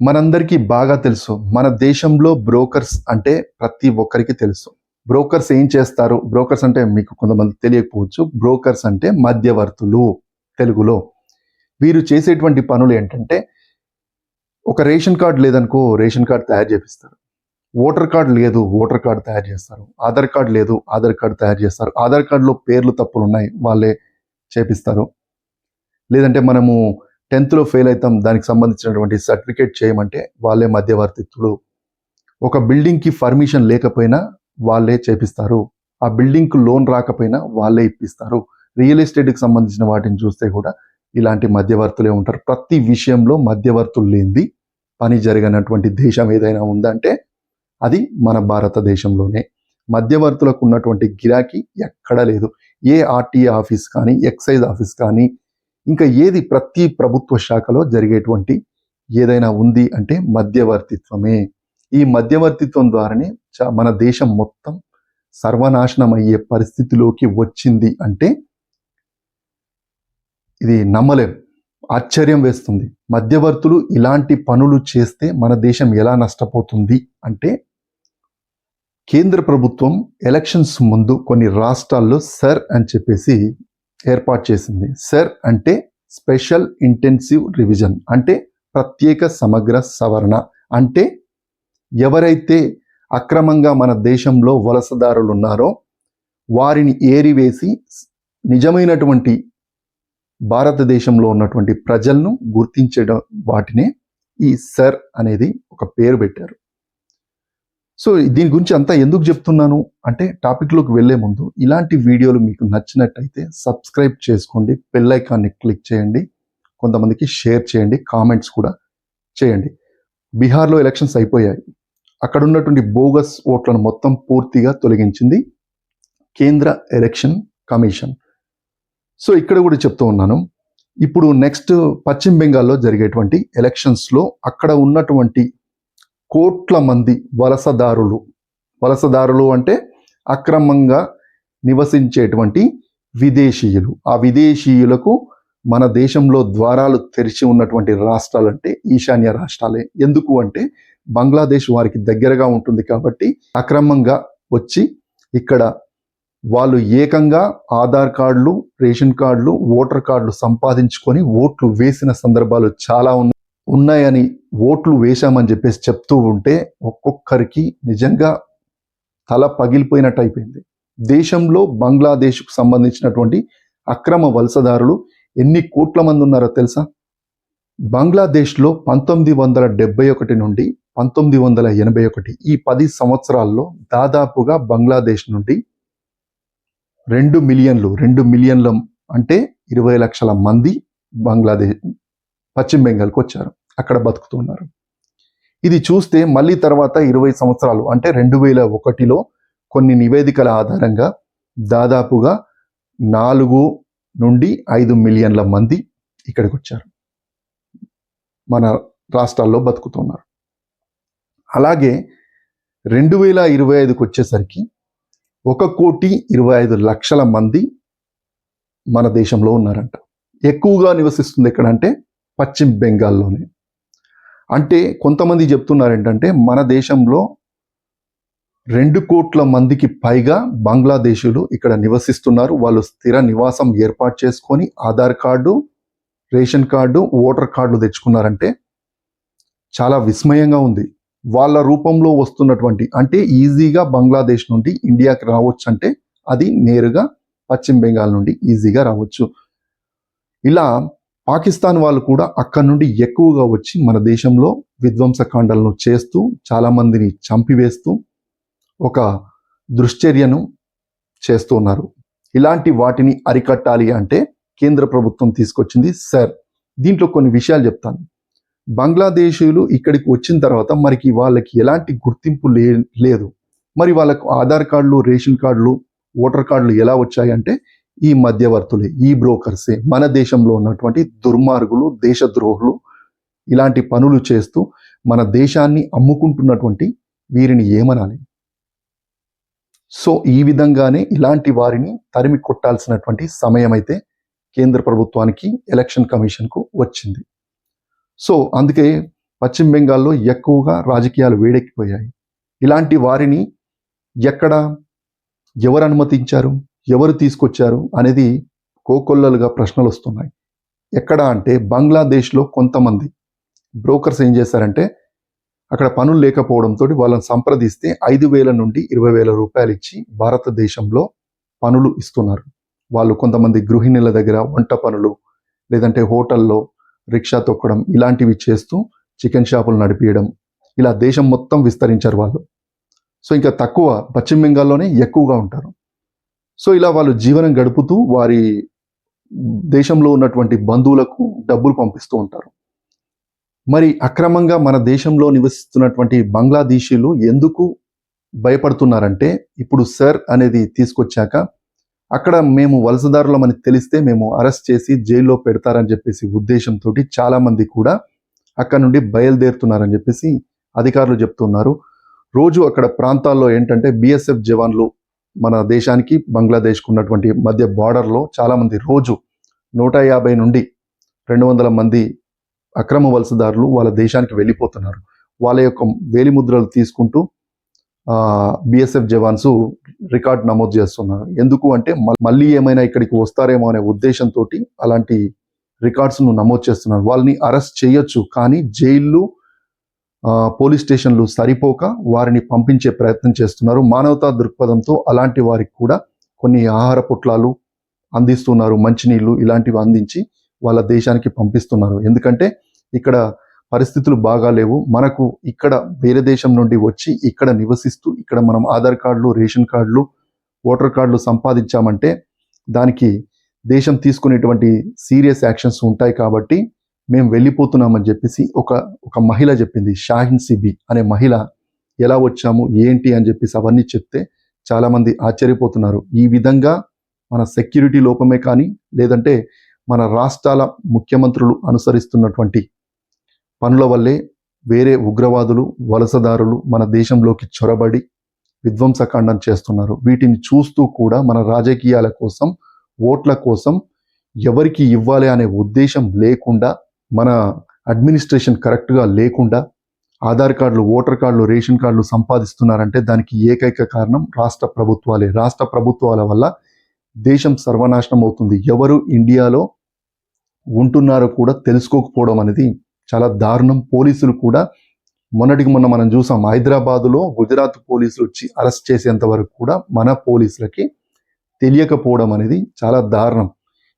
మనందరికీ బాగా తెలుసు. మన దేశంలో బ్రోకర్స్ అంటే ప్రతి ఒక్కరికి తెలుసు. బ్రోకర్స్ ఏం చేస్తారు? బ్రోకర్స్ అంటే మీకు కొంతమంది తెలియకపోవచ్చు. బ్రోకర్స్ అంటే మధ్యవర్తులు తెలుగులో. వీరు చేసేటువంటి పనులు ఏంటంటే ఒక రేషన్ కార్డు లేదనుకో రేషన్ కార్డు తయారు చేపిస్తారు. ఓటర్ కార్డు లేదు ఓటర్ కార్డు తయారు చేస్తారు. ఆధార్ కార్డు లేదు ఆధార్ కార్డు తయారు చేస్తారు. ఆధార్ కార్డులో పేర్లు తప్పులు ఉన్నాయి వాళ్ళే చేపిస్తారు. లేదంటే మనము టెన్త్లో ఫెయిల్ అవుతాం దానికి సంబంధించినటువంటి సర్టిఫికేట్ చేయమంటే వాళ్ళే మధ్యవర్తిత్తులు. ఒక బిల్డింగ్కి పర్మిషన్ లేకపోయినా వాళ్ళే చేపిస్తారు. ఆ బిల్డింగ్కు లోన్ రాకపోయినా వాళ్ళే ఇప్పిస్తారు. రియల్ ఎస్టేట్కి సంబంధించిన వాటిని చూస్తే కూడా ఇలాంటి మధ్యవర్తులే ఉంటారు. ప్రతి విషయంలో మధ్యవర్తులు లేనిది పని జరిగినటువంటి దేశం ఏదైనా ఉందంటే అది మన భారతదేశంలోనే. మధ్యవర్తులకు ఉన్నటువంటి గిరాకీ ఎక్కడా లేదు. ఏ ఆర్టీఏ ఆఫీస్ కానీ ఎక్సైజ్ ఆఫీస్ కానీ ఇంకా ఏది ప్రతి ప్రభుత్వ శాఖలో జరిగేటువంటి ఏదైనా ఉంది అంటే మధ్యవర్తిత్వమే. ఈ మధ్యవర్తిత్వం ద్వారానే చ- మన దేశం మొత్తం సర్వనాశనం అయ్యే పరిస్థితిలోకి వచ్చింది అంటే ఇది నమ్మలేం. ఆశ్చర్యం వేస్తుంది. మధ్యవర్తులు ఇలాంటి పనులు చేస్తే మన దేశం ఎలా నష్టపోతుంది అంటే కేంద్ర ప్రభుత్వం ఎలక్షన్స్ ముందు కొన్ని రాష్ట్రాల్లో సర్ అని చెప్పేసి ఏర్పాటు చేసింది. సర్ అంటే స్పెషల్ ఇంటెన్సివ్ రివిజన్ అంటే ప్రత్యేక సమగ్ర సవరణ అంటే ఎవరైతే అక్రమంగా మన దేశంలో వలసదారులు ఉన్నారో వారిని ఏరివేసి నిజమైనటువంటి భారతదేశంలో ఉన్నటువంటి ప్రజలను గుర్తించడం వాటినే ఈ సర్ అనేది ఒక పేరు పెట్టారు. సో దీని గురించి అంతా ఎందుకు చెప్తున్నాను అంటే టాపిక్లోకి వెళ్ళే ముందు ఇలాంటి వీడియోలు మీకు నచ్చినట్టయితే సబ్స్క్రైబ్ చేసుకోండి బెల్లైకాన్ని క్లిక్ చేయండి కొంతమందికి షేర్ చేయండి కామెంట్స్ కూడా చేయండి. బీహార్లో ఎలక్షన్స్ అయిపోయాయి. అక్కడ ఉన్నటువంటి బోగస్ ఓట్లను మొత్తం పూర్తిగా తొలగించింది కేంద్ర ఎలక్షన్ కమిషన్. సో ఇక్కడ కూడా చెప్తూ ఉన్నాను ఇప్పుడు నెక్స్ట్ పశ్చిమ బెంగాల్లో జరిగేటువంటి ఎలక్షన్స్లో అక్కడ ఉన్నటువంటి కోట్ల మంది వలసదారులు. వలసదారులు అంటే అక్రమంగా నివసించేటువంటి విదేశీయులు. ఆ విదేశీయులకు మన దేశంలో ద్వారాలు తెరిచి ఉన్నటువంటి రాష్ట్రాలు అంటే ఈశాన్య రాష్ట్రాలే. ఎందుకు అంటే బంగ్లాదేశ్ వారికి దగ్గరగా ఉంటుంది కాబట్టి అక్రమంగా వచ్చి ఇక్కడ వాళ్ళు ఏకంగా ఆధార్ కార్డులు రేషన్ కార్డులు ఓటర్ కార్డులు సంపాదించుకొని ఓట్లు వేసిన సందర్భాలు చాలా ఉన్నాయి. ఉన్నాయని ఓట్లు వేశామని చెప్పేసి చెప్తూ ఉంటే ఒక్కొక్కరికి నిజంగా తల పగిలిపోయినట్టు అయిపోయింది. దేశంలో బంగ్లాదేశ్కు సంబంధించినటువంటి అక్రమ వలసదారులు ఎన్ని కోట్ల మంది ఉన్నారో తెలుసా? బంగ్లాదేశ్లో పంతొమ్మిది వందల డెబ్బై ఒకటి నుండి పంతొమ్మిది వందల ఎనభై ఒకటి ఈ పది సంవత్సరాల్లో దాదాపుగా బంగ్లాదేశ్ నుండి రెండు మిలియన్లు రెండు మిలియన్ల అంటే ఇరవై లక్షల మంది బంగ్లాదేశ్ పశ్చిమ బెంగాల్కి వచ్చారు. అక్కడ బతుకుతున్నారు. ఇది చూస్తే మళ్ళీ తర్వాత ఇరవై సంవత్సరాలు అంటే రెండు వేల ఒకటిలో కొన్ని నివేదికల ఆధారంగా దాదాపుగా నాలుగు నుండి ఐదు మిలియన్ల మంది ఇక్కడికి వచ్చారు మన రాష్ట్రాల్లో బతుకుతున్నారు. అలాగే రెండు వేల ఇరవై ఐదుకి వచ్చేసరికి ఒక కోటి ఇరవై ఐదు లక్షల మంది మన దేశంలో ఉన్నారంట. ఎక్కువగా నివసిస్తుంది ఎక్కడంటే పశ్చిమ బెంగాల్లోనే. అంటే కొంతమంది చెప్తున్నారు ఏంటంటే మన దేశంలో రెండు కోట్ల మందికి పైగా బంగ్లాదేశీయులు ఇక్కడ నివసిస్తున్నారు. వాళ్ళు స్థిర నివాసం ఏర్పాటు చేసుకొని Aadhaar card ration card voter card తెచ్చుకున్నారంటే చాలా విస్మయంగా ఉంది. వాళ్ళ రూపంలో వస్తున్నటువంటి అంటే ఈజీగా బంగ్లాదేశ్ నుండి ఇండియాకి రావచ్చు అంటే అది నేరుగా పశ్చిమ బెంగాల్ నుండి ఈజీగా రావచ్చు. ఇలా పాకిస్తాన్ వాళ్ళు కూడా అక్కడ నుండి ఎక్కువగా వచ్చి మన దేశంలో విధ్వంసకాండలను చేస్తూ చాలామందిని చంపివేస్తూ ఒక దుశ్చర్యను చేస్తూ ఉన్నారు. ఇలాంటి వాటిని అరికట్టాలి అంటే కేంద్ర ప్రభుత్వం తీసుకొచ్చింది సార్. దీంట్లో కొన్ని విషయాలు చెప్తాను. బంగ్లాదేశీయులు ఇక్కడికి వచ్చిన తర్వాత మరికి వాళ్ళకి ఎలాంటి గుర్తింపు లే లేదు. మరి వాళ్ళకు ఆధార్ కార్డులు రేషన్ కార్డులు ఓటర్ కార్డులు ఎలా వచ్చాయి అంటే ఈ మధ్యవర్తులే ఈ బ్రోకర్సే మన దేశంలో ఉన్నటువంటి దుర్మార్గులు దేశద్రోహులు ఇలాంటి పనులు చేస్తూ మన దేశాన్ని అమ్ముకుంటున్నటువంటి వీరిని ఏమనాలి? సో ఈ విధంగానే ఇలాంటి వారిని తరిమి కొట్టాల్సినటువంటి సమయం అయితే కేంద్ర ప్రభుత్వానికి ఎలక్షన్ కమిషన్కు వచ్చింది. సో అందుకే పశ్చిమ బెంగాల్లో ఎక్కువగా రాజకీయాలు వేడెక్కిపోయాయి. ఇలాంటి వారిని ఎక్కడ ఎవరు అనుమతించారు? ఎవరు తీసుకొచ్చారు అనేది కోకొల్లలుగా ప్రశ్నలు వస్తున్నాయి. ఎక్కడ అంటే బంగ్లాదేశ్లో కొంతమంది బ్రోకర్స్ ఏం చేశారంటే అక్కడ పనులు లేకపోవడంతో వాళ్ళని సంప్రదిస్తే ఐదు వేల నుండి ఇరవై వేల రూపాయలు ఇచ్చి భారతదేశంలో పనులు ఇస్తున్నారు. వాళ్ళు కొంతమంది గృహిణుల దగ్గర వంట పనులు లేదంటే హోటల్లో రిక్షా తొక్కడం ఇలాంటివి చేస్తూ చికెన్ షాపులు నడిపించడం ఇలా దేశం మొత్తం విస్తరించారు వాళ్ళు. సో ఇంకా తక్కువ పశ్చిమ బెంగాల్లోనే ఎక్కువగా ఉంటారు. సో ఇలా వాళ్ళు జీవనం గడుపుతూ వారి దేశంలో ఉన్నటువంటి బంధువులకు డబ్బులు పంపిస్తూ ఉంటారు. మరి అక్రమంగా మన దేశంలో నివసిస్తున్నటువంటి బంగ్లాదేశీలు ఎందుకు భయపడుతున్నారంటే ఇప్పుడు సర్ అనేది తీసుకొచ్చాక అక్కడ మేము వలసదారులమని తెలిస్తే మేము అరెస్ట్ చేసి జైల్లో పెడతారని చెప్పేసి ఉద్దేశంతో చాలా మంది కూడా అక్కడ నుండి బయలుదేరుతున్నారని చెప్పేసి అధికారులు చెప్తున్నారు. రోజు అక్కడ ప్రాంతాల్లో ఏంటంటే బిఎస్ఎఫ్ జవాన్లు మన దేశానికి బంగ్లాదేశ్కు ఉన్నటువంటి మధ్య బార్డర్లో చాలామంది రోజు నూట యాభై నుండి రెండు వందల మంది అక్రమ వలసదారులు వాళ్ళ దేశానికి వెళ్ళిపోతున్నారు. వాళ్ళ యొక్క వేలిముద్రలు తీసుకుంటూ బిఎస్ఎఫ్ జవాన్స్ రికార్డ్ నమోదు చేస్తున్నారు. ఎందుకు అంటే మళ్ళీ ఏమైనా ఇక్కడికి వస్తారేమో అనే ఉద్దేశంతో అలాంటి రికార్డ్స్ను నమోదు చేస్తున్నారు. వాళ్ళని అరెస్ట్ చేయొచ్చు కానీ జైళ్ళు పోలీస్ స్టేషన్లు సరిపోక వారిని పంపించే ప్రయత్నం చేస్తున్నారు. మానవతా దృక్పథంతో అలాంటి వారికి కూడా కొన్ని ఆహార పొట్లాలు అందిస్తున్నారు. మంచినీళ్ళు ఇలాంటివి అందించి వాళ్ళ దేశానికి పంపిస్తున్నారు. ఎందుకంటే ఇక్కడ పరిస్థితులు బాగాలేవు మనకు ఇక్కడ వేరే దేశం నుండి వచ్చి ఇక్కడ నివసిస్తూ ఇక్కడ మనం ఆధార్ కార్డులు రేషన్ కార్డులు ఓటర్ కార్డులు సంపాదించామంటే దానికి దేశం తీసుకునేటువంటి సీరియస్ యాక్షన్స్ ఉంటాయి కాబట్టి మేము వెళ్ళిపోతున్నామని చెప్పేసి ఒక ఒక మహిళ చెప్పింది షాహిన్ సిబి అనే మహిళ ఎలా వచ్చాము ఏంటి అని చెప్పేసి అవన్నీ చెప్తే చాలామంది ఆశ్చర్యపోతున్నారు. ఈ విధంగా మన సెక్యూరిటీ లోపమే కానీ లేదంటే మన రాష్ట్రాల ముఖ్యమంత్రులు అనుసరిస్తున్నటువంటి పనుల వల్లే వేరే ఉగ్రవాదులు వలసదారులు మన దేశంలోకి చొరబడి విధ్వంసకాండం చేస్తున్నారు. వీటిని చూస్తూ కూడా మన రాజకీయాల కోసం ఓట్ల కోసం ఎవరికి ఇవ్వాలి అనే ఉద్దేశం లేకుండా మన అడ్మినిస్ట్రేషన్ కరెక్ట్గా లేకుండా ఆధార్ కార్డులు ఓటర్ కార్డులు రేషన్ కార్డులు సంపాదిస్తున్నారంటే దానికి ఏకైక కారణం రాష్ట్ర ప్రభుత్వాలే. రాష్ట్ర ప్రభుత్వాల వల్ల దేశం సర్వనాశనం అవుతుంది. ఎవరు ఇండియాలో ఉంటున్నారో కూడా తెలుసుకోకపోవడం అనేది చాలా దారుణం. పోలీసులు కూడా మొన్నటికి మొన్న మనం చూసాం హైదరాబాదులో గుజరాత్ పోలీసులు వచ్చి అరెస్ట్ చేసేంత వరకు కూడా మన పోలీసులకి తెలియకపోవడం అనేది చాలా దారుణం.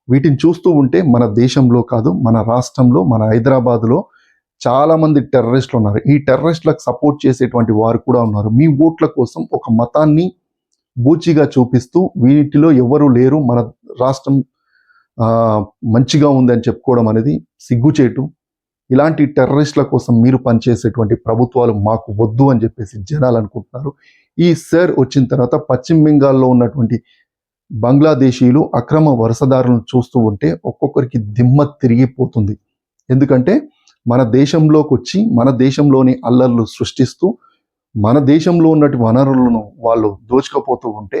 వీటిని చూస్తూ ఉంటే మన దేశంలో కాదు మన రాష్ట్రంలో మన హైదరాబాద్లో చాలామంది టెర్రరిస్టులు ఉన్నారు. ఈ టెర్రరిస్టులకు సపోర్ట్ చేసేటువంటి వారు కూడా ఉన్నారు. మీ ఓట్ల కోసం ఒక మతాన్ని బూచిగా చూపిస్తూ వీటిలో ఎవరు లేరు మన రాష్ట్రం మంచిగా ఉందని చెప్పుకోవడం అనేది సిగ్గుచేటు. ఇలాంటి టెర్రరిస్టుల కోసం మీరు పనిచేసేటువంటి ప్రభుత్వాలు మాకు వద్దు అని చెప్పేసి జనాలు అనుకుంటున్నారు. ఈ సర్ వచ్చిన తర్వాత పశ్చిమ బెంగాల్లో ఉన్నటువంటి బంగ్లాదేశీయులు అక్రమ వరుసదారులను చూస్తూ ఉంటే ఒక్కొక్కరికి దిమ్మ తిరిగిపోతుంది. ఎందుకంటే మన దేశంలోకి వచ్చి మన దేశంలోని అల్లర్లు సృష్టిస్తూ మన దేశంలో ఉన్నటి వనరులను వాళ్ళు దోచుకపోతూ ఉంటే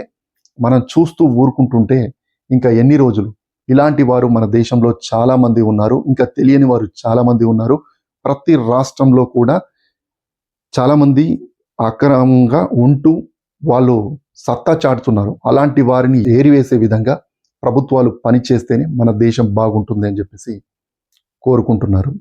మనం చూస్తూ ఊరుకుంటుంటే ఇంకా ఎన్ని రోజులు? ఇలాంటి వారు మన దేశంలో చాలామంది ఉన్నారు. ఇంకా తెలియని వారు చాలామంది ఉన్నారు. ప్రతి రాష్ట్రంలో కూడా చాలామంది అక్రమంగా ఉంటూ వాళ్ళు సత్తా చాటుతున్నారు. అలాంటి వారిని ఏరివేసే విధంగా ప్రభుత్వాలు పనిచేస్తేనే మన దేశం బాగుంటుంది అని చెప్పేసి కోరుకుంటున్నారు.